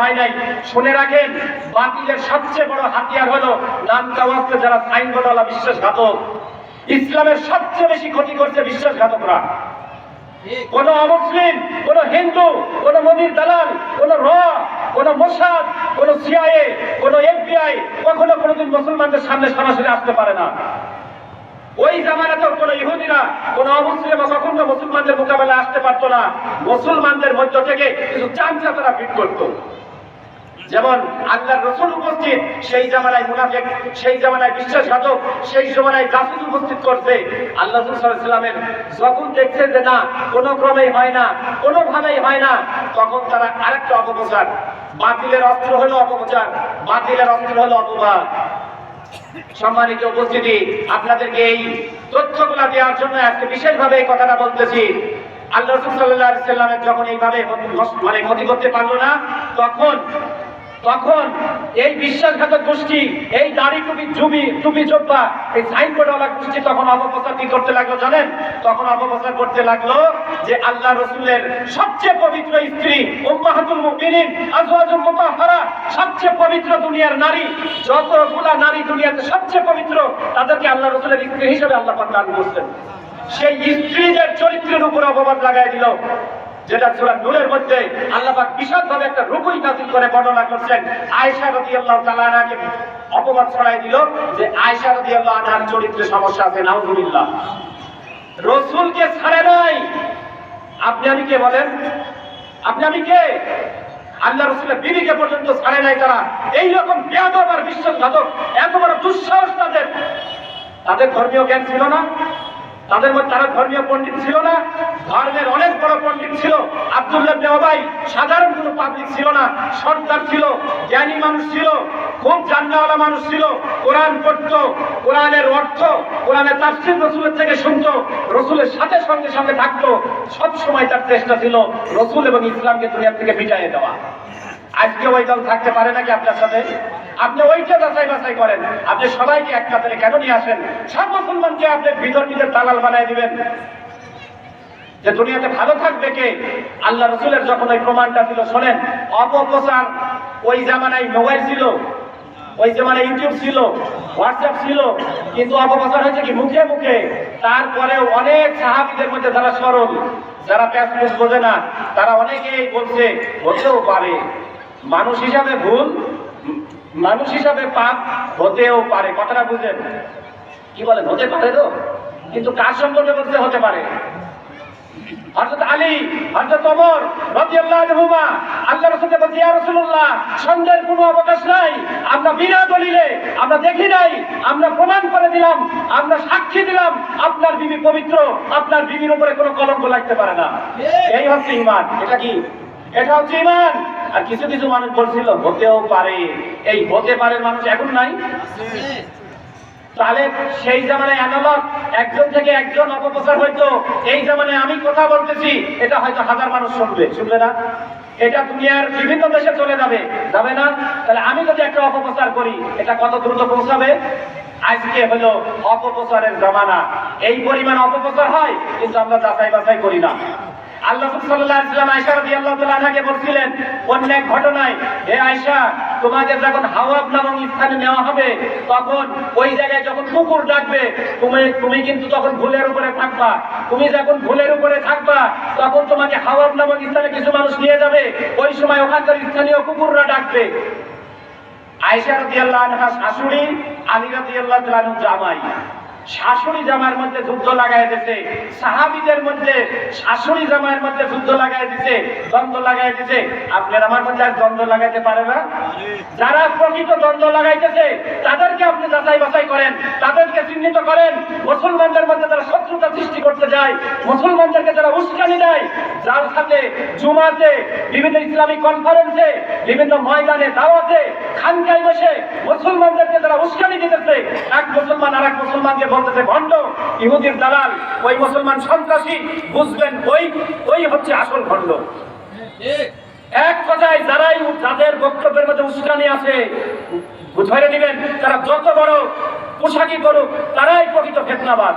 হয় নাই। শুনে রাখেন, বাতিলের সবচেয়ে বড় হাতিয়ার হলো নাম কাওয়াজকে যারা সাইনবোর্ডওয়ালা বিশ্বাসঘাতক। ইসলামের সবচেয়ে বেশি ক্ষতি করছে বিশ্বাসঘাতকরা। কোন অমুসলিম, কোন হিন্দু, কোন মোদির দালাল, কোন র, কোন মোসাদ, কোন সিআইএ, কোন এফবিআই কখনো কোনোদিন মুসলমানদের সামনে সরাসরি আসতে পারে না। ওই জামানাতেও কোন ইহুদিরা, কোন অমুসলিম কখনো মুসলমানদের মোকাবেলা আসতে পারতো না। মুসলমানদের মধ্য থেকে কিছু চামচা তারা ফিট করতো। যেমন আল্লাহর রসুল উপস্থিত, সেই জামানায় মুনাফিক, সেই জামানায় বিশ্বাসঘাতক, সেই জামানায় জাসুস উপস্থিত করছে। আল্লাহ সাল্লামের যখন দেখছে যে না, কোনো ক্রমেই হয় না, কোনোভাবেই হয় না। তখন তারা আরেকটা অপপ্রচার। বাতিলের অস্ত্র হলো অপপ্রচার। বাতিলের অস্ত্র হলো অপবাদ। সম্মানিত উপস্থিতি, আপনাদেরকে এই তথ্যগুলা দেওয়ার জন্য আজকে বিশেষভাবে এই কথাটা বলতেছি। আল্লাহ রসুল সাল্লাহ সাল্লামের যখন এইভাবে মানে ক্ষতি করতে পারল না, তখন তখন এই বিশ্বাসঘাতক গোষ্ঠী, এই দাড়ি টুপি জুবি টুপি জব্বা এই সাইনবোর্ডওয়ালা গোষ্ঠী তখন অপপ্রচার কি করতে লাগল জানেন? তখন অপপ্রচার করতে লাগল যে আল্লাহ রসুলের সবচেয়ে পবিত্র স্ত্রী উম্মাহাতুল মুমিনিন, আজওয়াজুল মুতাহহারা সবচেয়ে পবিত্র দুনিয়ার নারী, যতগুলা নারী দুনিয়াতে সবচেয়ে পবিত্র, তাদেরকে আল্লাহ রসুলের স্ত্রী হিসেবে আল্লাহ পাক দান করছেন। সেই স্ত্রীদের চরিত্রের উপর অপবাদ লাগাই দিল। যেটা সূরা নূরের মধ্যে আল্লাহ পাক বিশদভাবে একটা রূপই নাযিল করে বর্ণনা করছেন। আয়েশা রাদিয়াল্লাহু তাআলা আনহাকে অপবাদ ছড়াই দিল যে আয়েশা রাদিয়াল্লাহু আনহার চরিত্রে সমস্যা আছে, নাউজুবিল্লাহ। রাসূলকে ছাড়ে নাই। আপনি আমি কে বলেন? আপনি আমি কে? আল্লাহ রসুলের বিবিকে পর্যন্ত ছাড়ে নাই তারা। এইরকম বেয়াদব আর বিশ্বাসঘাতক এত বড় দুঃসাহস তাদের। তাদের ধর্মীয় জ্ঞান ছিল না। তাদের মধ্যে তারা ধর্মীয় পণ্ডিত ছিল না। ধর্মের অনেক বড় পণ্ডিত ছিল। আব্দুল্লাহ নেওয়াবাই সাধারণ কোনো পাবলিক ছিল না সর্দার ছিল, জ্ঞানী মানুষ ছিল, খুব জান্নাওয়ালা মানুষ ছিল, কোরআন পড়ত, কোরআনের অর্থ, কোরআনের তাফসির রসুলের থেকে শুনত, রসুলের সাথে সঙ্গে সঙ্গে থাকতো, সব সময় তার চেষ্টা ছিল রসুল এবং ইসলামকে দুনিয়া থেকে মিটাইয়ে দেওয়া। আজকে ওই দল থাকতে পারে নাকি আপনার সাথে? আপনি ওইটা যাচাই বাছাই করেন, আপনি সবাইকে এক কাতারে কেন নিয়ে আসেন? সব মুসলমানকে আপনি ভিতর নিজের দালাল বানায় দিবেন। যে দুনিয়াতে ভালো থাকবে কে? আল্লাহ রসুলের যখন ওই প্রমাণটা দিল, শোনেন, অপপ্রচার ওই জামানায় মোবাইল ছিল, ওই জামানায় ইউটিউব ছিল, হোয়াটসঅ্যাপ ছিল, কিন্তু অপপ্রচার হয়েছে কি? মুখে মুখে। তারপরে অনেক সাহাবিদের মধ্যে যারা সরল। যারা প্যাসপোর্ট বোঝে না, তারা অনেকেই বলছে, হতেও পারে। মানুষ হিসাবে ভুল, মানুষ হিসাবে পাপ হতেও পারে। কথাটা বুঝেন। কি বলেন? হতে পারে তো? কিন্তু কার সম্পর্কে বলতে হতে পারে। নাই। আমরা বিনা আমরা দেখি নাই, আমরা প্রমাণ করে দিলাম সাক্ষী দিলাম, আপনার বিবি পবিত্র, আপনার বিবির উপরে কোনো কলঙ্ক লাগতে পারে না। এই হচ্ছে ঈমান। এটা কি? এটা হচ্ছে ঈমান। আর কিছু কিছু মানুষ বলছিল, হতেও পারে। এই হতে পারে মানুষ এখন নাই? তাহলে সেই জামানায় অ্যানালগ একজন থেকে একজন অপপ্রচার হইতো। এই জামানায় আমি কথা বলতেছি, এটা হয়তো হাজার মানুষ শুনবে। শুনবে না? এটা দুনিয়ার বিভিন্ন দেশে চলে যাবে। যাবে না? তাহলে আমি যদি একটা অপপ্রচার করি, এটা কত দ্রুত পৌঁছাবে? আজকে হলো অপপ্রচারের জমানা। এই পরিমাণ অপপ্রচার হয়, কিন্তু আমরা যাচাই বাছাই করি না। আল্লাহ সাল্লাল্লাহু আলাইহি ওয়াসাল্লাম আয়েশা রাদিয়াল্লাহু তাআলা বলছিলেন অন্য এক ঘটনায়, হে আয়েশা, তোমাকে যখন হাওয়াব নামক স্থানে নেওয়া হবে, তখন ওই জায়গায় যখন কুকুর ডাকবে, তুমি তুমি কিন্তু তখন ভুলের উপরে থাকবা। তুমি যখন ভুলের উপরে থাকবা, তখন তোমাকে হাওয়াব নামক স্থানে কিছু মানুষ নিয়ে যাবে। ওই সময় ওখানকার স্থানীয় কুকুররা ডাকবে। আয়েশা রাদিয়াল্লাহু আনহা শাশুড়ি, আলী তাআলা আনহু জামাই। শাশুড়ি জামার মধ্যে যুদ্ধ লাগাই দিছে। সাহাবীদের মধ্যে শাশুড়ি জামাইয়ের মধ্যে যুদ্ধ লাগাই দিছে, দ্বন্দ্ব লাগাই দিছে। আপনার আমার মধ্যে আর দ্বন্দ্ব লাগাইতে পারে না। যারা প্রকৃত দ্বন্দ্ব লাগাইতেছে, তাদেরকে আপনি যাচাই বাছাই করেন, তাদেরকে চিহ্নিত করেন। মুসলমানদের মধ্যে যারা শত্রুতা সৃষ্টি করতে যায়, মুসলমানদেরকে যারা উস্কানি দেয়, যার সাথে জুমাতে বিভিন্ন ইসলামিক কনফারেন্সে বিভিন্ন ময়দানে দাওয়াতে, খানকায় বসে মুসলমানদেরকে যারা উস্কানি দিতেছে, এক মুসলমান আর এক মুসলমানকে বলতেছে, ভণ্ড, ইহুদির দালাল, ওই মুসলমান সন্ত্রাসী, বুঝবেন, ওই ওই হচ্ছে আসল ভণ্ড এক কথায় যারাই যাদের বক্তব্যের মধ্যে উস্কানি আছে, ধরে দিবেন তারা যত বড় পোশাকি করুক তারাই প্রকৃত ফেতনাবাদ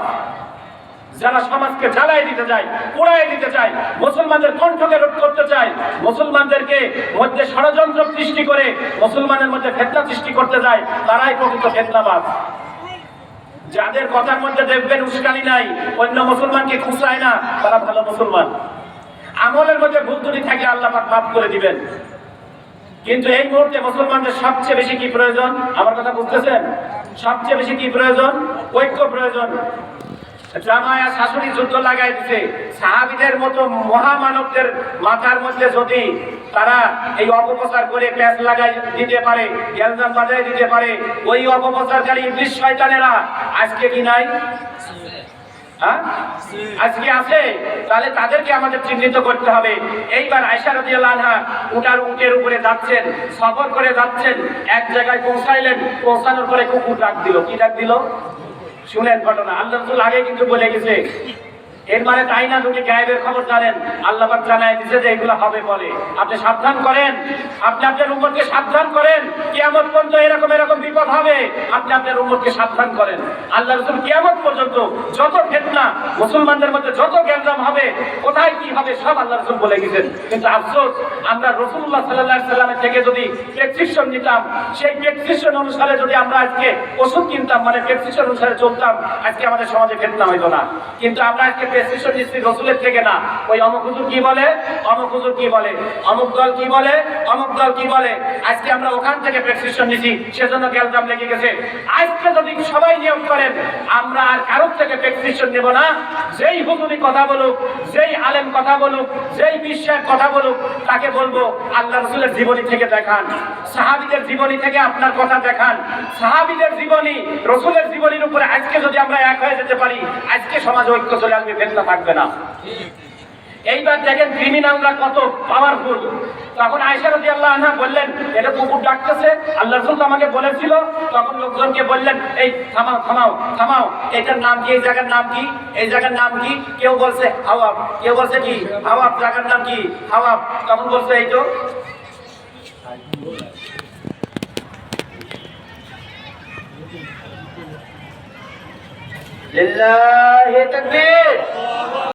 যারা সমাজকে জ্বালাই দিতে চায় পোড়াই দিতে চায়, মুসলমানদের কণ্ঠকে রোধ করতে চায়, মুসলমানদেরকে মধ্যে ষড়যন্ত্র সৃষ্টি করে মুসলমানের মধ্যে ফেতনা সৃষ্টি করতে যায় তারাই প্রকৃত ফেতনাবাজ। যাদের কথার মধ্যে দেখবেন উস্কানি নাই, অন্য মুসলমানকে খুশায় না, তারা ভালো মুসলমান। আমলের মধ্যে ভুল ত্রুটি থাকে আল্লাহ পাক মাফ করে দিবেন। কিন্তু এই মুহূর্তে মুসলমানদের সবচেয়ে বেশি কি প্রয়োজন? আমার কথা বুঝতেছেন? সবচেয়ে বেশি কি প্রয়োজন? ঐক্য প্রয়োজন। জামায়া শাশুড়ি যুদ্ধ লাগাই দিছে। সাহাবিদের মতো মহামানবদের মাথার মধ্যে যদি তারা এই অপপ্রচার করে প্যাঁচ লাগাই দিতে পারে গ্যালজাম বাজাই দিতে পারে, ওই অপপ্রচারকারী ইংলিশ শয়তানেরা আজকে কি নাই? হ্যাঁ? আজকে আছে? তাহলে তাদেরকে আমাদের চিহ্নিত করতে হবে। এইবার আয়সা রাদিয়াল্লাহু আনহা উটার উটের উপরে যাচ্ছেন, সফর করে যাচ্ছেন, এক জায়গায় পৌঁছাইলেন, পৌঁছানোর পরে কুকুর ডাক দিল। কি ডাক দিল? শুনেন ঘটনা, আল্লাহ রসুল আগে কিন্তু বলে গেছে, এর মানে তাই না দুটি গায়েবের খবর জানেন? আল্লাহ জানায় দিছে যে এগুলো হবে বলে আপনি সাবধান করেন, আপনি আপনার উপরকে সাবধান করেন কেমন পর্যন্ত এরকম এরকম বিপদ হবে, আপনি আপনার উম্মতকে সাবধান করেন। আল্লাহ রাসূল কিয়ামত পর্যন্ত যত ফিতনা, মুসলমানদের মধ্যে যত গ্যাঞ্জাম হবে, কোথায় কি হবে, সব আল্লাহ রাসূল বলে গেছেন। কিন্তু আফসোস, আমরা রাসূলুল্লাহ সাল্লাল্লাহু আলাইহি সাল্লামের থেকে যদি প্রেসক্রিপশন নিতাম, সেই প্রেসক্রিপশন অনুসারে যদি আমরা আজকে ওষুধ কিনতাম মানে প্রেসক্রিপশন অনুসারে চলতাম, আজকে আমাদের সমাজে ফেতনা হইতো না। কিন্তু আমরা আজকে প্রেসক্রিপশন নিচ্ছি রসুলের থেকে না। ওই অমুক হুজুর কি বলে? অমুক হুজুর কি বলে? অমুক দল কি বলে? অমুক দল কি বলে? আজকে আমরা ওখান থেকে প্রেসক্রিপশন নিচ্ছি সেজন্য গ্যালজাম লেগে গেছে। আজকে যদি সবাই নিয়ম করেন, আমরা আর কারোর থেকে প্রেসক্রিপশন নেব না। যেই হুজুরি কথা বলুক, যেই আলেম কথা বলুক, যেই বিশ্বের কথা বলুক, তাকে বলব, আল্লাহ রসুলের জীবনী থেকে দেখান। সাহাবিদের জীবনী থেকে আপনার কথা দেখান। সাহাবিদের জীবনী, রসুলের জীবনীর উপরে আজকে যদি আমরা এক হয়ে যেতে পারি, আজকে সমাজ ঐক্য চলে আসবে, ফেতনা থাকবে না। এইবার দেখেন ক্রিমিনালরা কত পাওয়ারফুল তখন আয়সা রাজি আল্লাহ আনহা বললেন, এটা কুকুর ডাকতেছে, আল্লাহ রসুল আমাকে বলেছিল। তখন লোকজনকে বললেন, এই থামাও থামাও থামাও, এটার নাম কি, এই জায়গার নাম কি, এই জায়গার নাম কি? কেউ বলছে, হাওয়াব। কেউ বলছে কি, হাওয়াব, জায়গার নাম কি? হাওয়াব। তখন বলছে, এই তো। লিল্লাহি তাকবীর।